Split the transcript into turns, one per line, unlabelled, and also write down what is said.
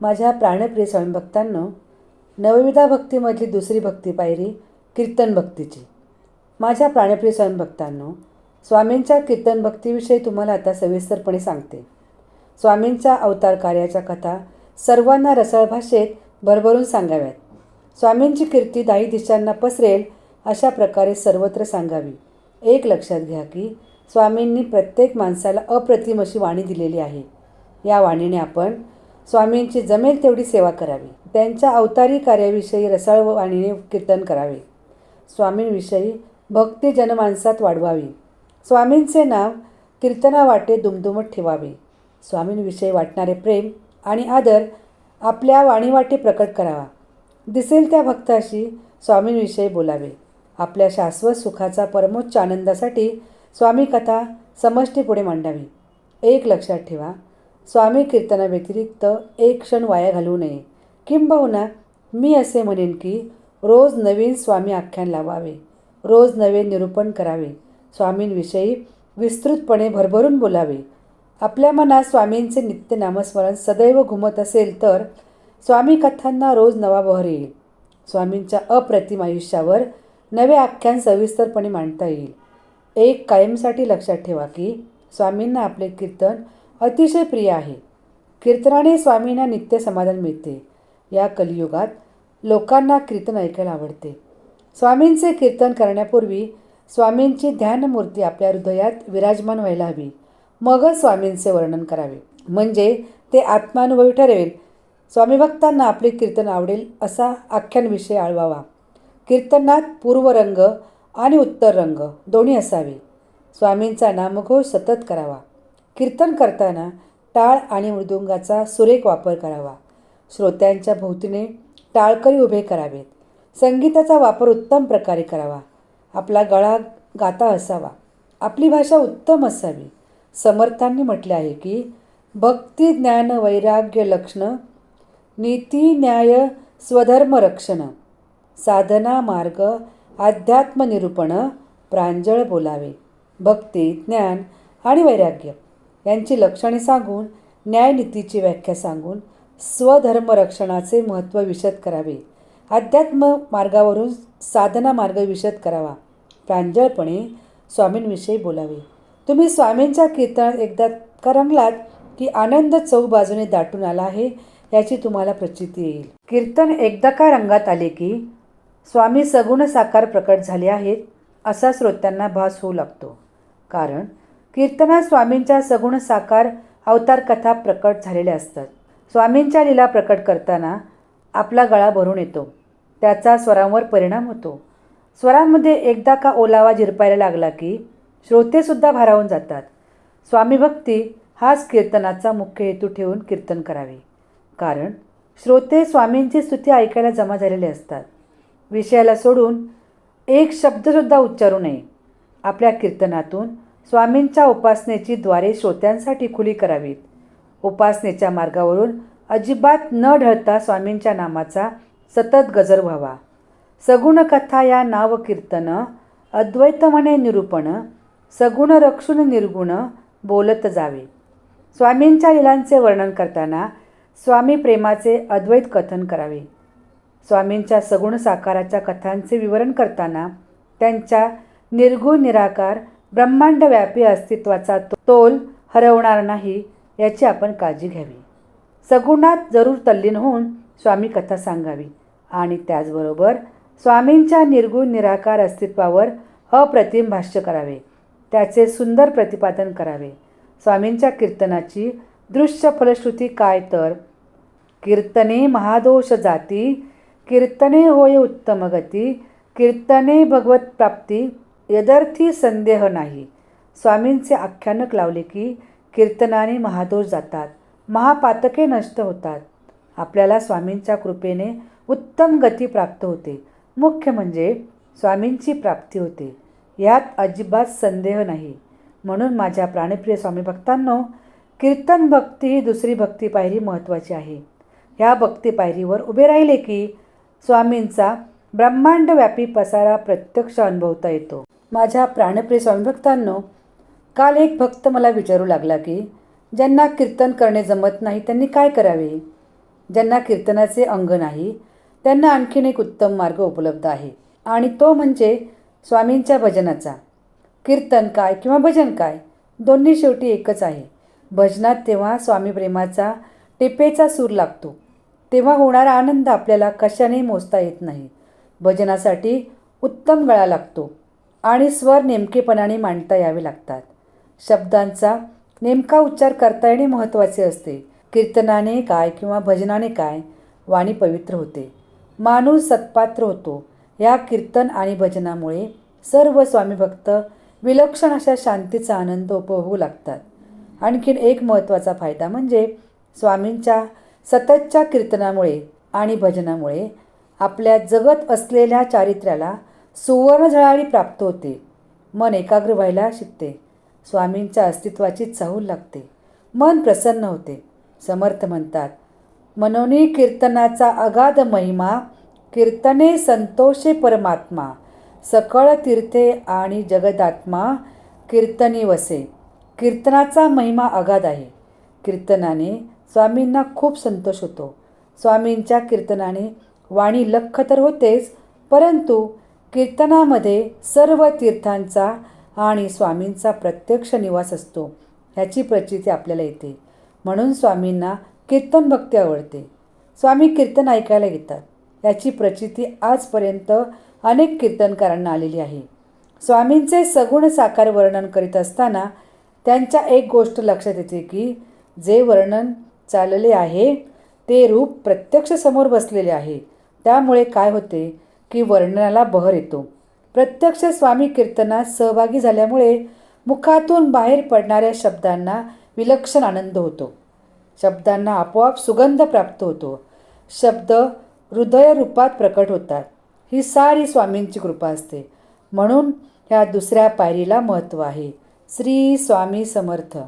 माझ्या प्राणप्रिय स्वामी भक्तांनो नवविधा भक्तीमधली दुसरी भक्ती पायरी कीर्तन भक्तीची. माझ्या प्राणप्रिय स्वयंभक्तांनो भक्तांनो स्वामींच्या कीर्तन भक्तीविषयी तुम्हाला आता सविस्तरपणे सांगते. स्वामींच्या अवतार कार्याच्या कथा सर्वांना रसाळ भाषेत भरभरून सांगाव्यात. स्वामींची कीर्ती दाही दिशांना पसरेल अशा प्रकारे सर्वत्र सांगावी. एक लक्षात घ्या की स्वामींनी प्रत्येक माणसाला अप्रतिम अशी वाणी दिलेली आहे. या वाणीने आपण स्वामींची जमेल तेवढी सेवा करावी. त्यांच्या अवतारी कार्याविषयी रसाळ वाणीने कीर्तन करावे. स्वामींविषयी भक्ती जनमानसात वाढवावी. स्वामींचे नाव कीर्तना वाटे दुमदुमत ठेवावे. स्वामींविषयी वाटणारे प्रेम आणि आदर आपल्या वाणीवाटे प्रकट करावा. दिसेल त्या भक्ताशी स्वामींविषयी बोलावे. आपल्या शाश्वत सुखाचा परमोच्च आनंदासाठी स्वामी कथा समष्टीपुढे मांडावी. एक लक्षात ठेवा स्वामी कीर्तनाव्यतिरिक्त एक क्षण वाया घालवू नये. किंबहुना मी असे म्हणेन की रोज नवीन स्वामी आख्यान लावावे. रोज नवे निरूपण करावे. स्वामींविषयी विस्तृतपणे भरभरून बोलावे. आपल्या मनात स्वामींचे नित्य नामस्मरण सदैव घुमत असेल तर स्वामी कथांना रोज नवा बहर येईल. स्वामींच्या अप्रतिम आयुष्यावर नवे आख्यान सविस्तरपणे मांडता येईल. एक कायमसाठी लक्षात ठेवा की स्वामींना आपले कीर्तन अतिशय प्रिय आहे. कीर्तनाने स्वामींना नित्य समाधान मिळते. या कलियुगात लोकांना कीर्तन ऐकायला आवडते. स्वामींचे कीर्तन करण्यापूर्वी स्वामींची ध्यानमूर्ती आपल्या हृदयात विराजमान व्हायला हवी. मगच स्वामींचे वर्णन करावे. म्हणजे ते आत्मानुभवी ठरवेल स्वामी भक्तांना आपले कीर्तन आवडेल असा आख्यानविषय आळवावा. कीर्तनात पूर्वरंग आणि उत्तर रंग दोन्ही असावे. स्वामींचा नामघोष सतत करावा. कीर्तन करताना टाळ आणि मृदुंगाचा सुरेख वापर करावा. श्रोत्यांच्या भोवतीने टाळकरी उभे करावेत. संगीताचा वापर उत्तम प्रकारे करावा. आपला गळा गाता असावा. आपली भाषा उत्तम असावी. समर्थांनी म्हटले आहे की भक्ती ज्ञान वैराग्य लक्षण नीती न्याय स्वधर्म रक्षण साधना मार्ग अध्यात्मनिरूपण प्रांजळ बोलावे. भक्ती ज्ञान आणि वैराग्य. यांची लक्षणे सांगून न्यायनीतीची व्याख्या सांगून स्वधर्म रक्षणाचे महत्त्व विशद करावे. अध्यात्म मार्गावरून साधना मार्ग विशद करावा. प्रांजळपणे स्वामींविषयी बोलावे. तुम्ही स्वामींच्या कीर्तनात एकदा का रंगलात की आनंद चौक बाजूने दाटून आला आहे याची तुम्हाला प्रचिती येईल. कीर्तन एकदा का रंगात आले की स्वामी सगुण साकार प्रकट झाले आहेत असा श्रोत्यांना भास होऊ लागतो. कारण कीर्तना स्वामींच्या सगुण साकार अवतार कथा प्रकट झालेल्या असतात. स्वामींच्या लीला प्रकट करताना आपला गळा भरून येतो. त्याचा स्वरांवर परिणाम होतो. स्वरांमध्ये एकदा का ओलावा झिरपायला लागला की श्रोतेसुद्धा भारावून जातात. स्वामी भक्ती हाच कीर्तनाचा मुख्य हेतू ठेवून कीर्तन करावे. कारण श्रोते स्वामींची स्तुती ऐकायला जमा झालेले असतात. विषयाला सोडून एक शब्दसुद्धा उच्चारू नये. आपल्या कीर्तनातून स्वामींच्या उपासनेची द्वारे श्रोत्यांसाठी खुली करावीत. उपासनेच्या मार्गावरून अजिबात न ढळता स्वामींच्या नामाचा सतत गजर व्हावा. सगुण कथा या नाव कीर्तन अद्वैत म्हणे निरूपण सगुण रक्षुण निर्गुण बोलत जावे. स्वामींच्या लिलांचे वर्णन करताना स्वामी प्रेमाचे अद्वैत कथन करावे. स्वामींच्या सगुण साकाराच्या कथांचे विवरण करताना त्यांच्या निर्गुण निराकार ब्रह्मांडव्यापी अस्तित्वाचा तोल हरवणार नाही याची आपण काळजी घ्यावी. सगुणात जरूर तल्लीन होऊन स्वामी कथा सांगावी. आणि त्याचबरोबर स्वामींच्या निर्गुण निराकार अस्तित्वावर अप्रतिम भाष्य करावे. त्याचे सुंदर प्रतिपादन करावे. स्वामींच्या कीर्तनाची दृश्य फलश्रुती काय तर? कीर्तने महादोष जाती कीर्तने होय उत्तम गती कीर्तने भगवत प्राप्ती यदर्थी संदेह नाही. स्वामींचे आख्यानक लावले की कीर्तनाने महादोष जातात. महापातके नष्ट होतात. आपल्याला स्वामींच्या कृपेने उत्तम गती प्राप्त होते. मुख्य म्हणजे स्वामींची प्राप्ती होते. यात अजिबात संदेह नाही. म्हणून माझ्या प्राणप्रिय स्वामी भक्तांनो कीर्तन भक्ती ही दुसरी भक्ती पायरी महत्त्वाची आहे. ह्या भक्ती पायरीवर उभे राहिले की स्वामींचा ब्रह्मांडव्यापी पसारा प्रत्यक्ष अनुभवता येतो. माझ्या प्राणप्रिय स्वामीभक्तांनो काल एक भक्त मला विचारू लागला की ज्यांना कीर्तन करणे जमत नाही त्यांनी काय करावे? ज्यांना कीर्तनाचे अंग नाही त्यांना आणखीन एक उत्तम मार्ग उपलब्ध आहे. आणि तो म्हणजे स्वामींच्या भजनाचा. कीर्तन काय किंवा भजन काय? दोन्ही शेवटी एकच आहे. भजनात तेव्हा स्वामी प्रेमाचा टिपेचा सूर लागतो. तेव्हा होणारा आनंद आपल्याला कशाने मोजता येत नाही. भजनासाठी उत्तम गळा लागतो. आणि स्वर नेमकेपणाने मांडता यावे लागतात. शब्दांचा नेमका उच्चार करता येणे महत्त्वाचे असते. कीर्तनाने काय किंवा भजनाने काय वाणी पवित्र होते. माणूस सत्पात्र होतो. या कीर्तन आणि भजनामुळे सर्व स्वामीभक्त विलक्षण अशा शांतीचा आनंद उपभोगू लागतात. आणखीन एक महत्त्वाचा फायदा म्हणजे स्वामींच्या सततच्या कीर्तनामुळे आणि भजनामुळे आपल्या जगत असलेल्या चारित्र्याला सुवर्ण झळाळी प्राप्त होते. मन एकाग्र व्हायला शिकते. स्वामींच्या अस्तित्वाची चाहूल लागते. मन प्रसन्न होते. समर्थ म्हणतात मनोनी कीर्तनाचा अगाध महिमा कीर्तने संतोषे परमात्मा सकळ तीर्थे आणि जगदात्मा कीर्तनी वसे. कीर्तनाचा महिमा अगाध आहे. कीर्तनाने स्वामींना खूप संतोष होतो. स्वामींच्या कीर्तनाने वाणी लख तर होतेच परंतु कीर्तनामध्ये सर्व तीर्थांचा आणि स्वामींचा प्रत्यक्ष निवास असतो ह्याची प्रचिती आपल्याला येते. म्हणून स्वामींना कीर्तन भक्ती आवडते. स्वामी कीर्तन ऐकायला येतात. याची प्रचिती आजपर्यंत अनेक कीर्तनकारांना आलेली आहे. स्वामींचे सगुण साकार वर्णन करीत असताना त्यांच्या एक गोष्ट लक्षात येते की जे वर्णन चालले आहे ते रूप प्रत्यक्ष समोर बसलेले आहे. त्यामुळे काय होते? की वर्णनाला बहर येतो. प्रत्यक्ष स्वामी कीर्तनात सहभागी झाल्यामुळे मुखातून बाहेर पडणाऱ्या शब्दांना विलक्षण आनंद होतो. शब्दांना आपोआप सुगंध प्राप्त होतो. शब्द हृदयरूपात प्रकट होतात. ही सारी स्वामींची कृपा असते. म्हणून ह्या दुसऱ्या पायरीला महत्त्व आहे. श्री स्वामी समर्थ.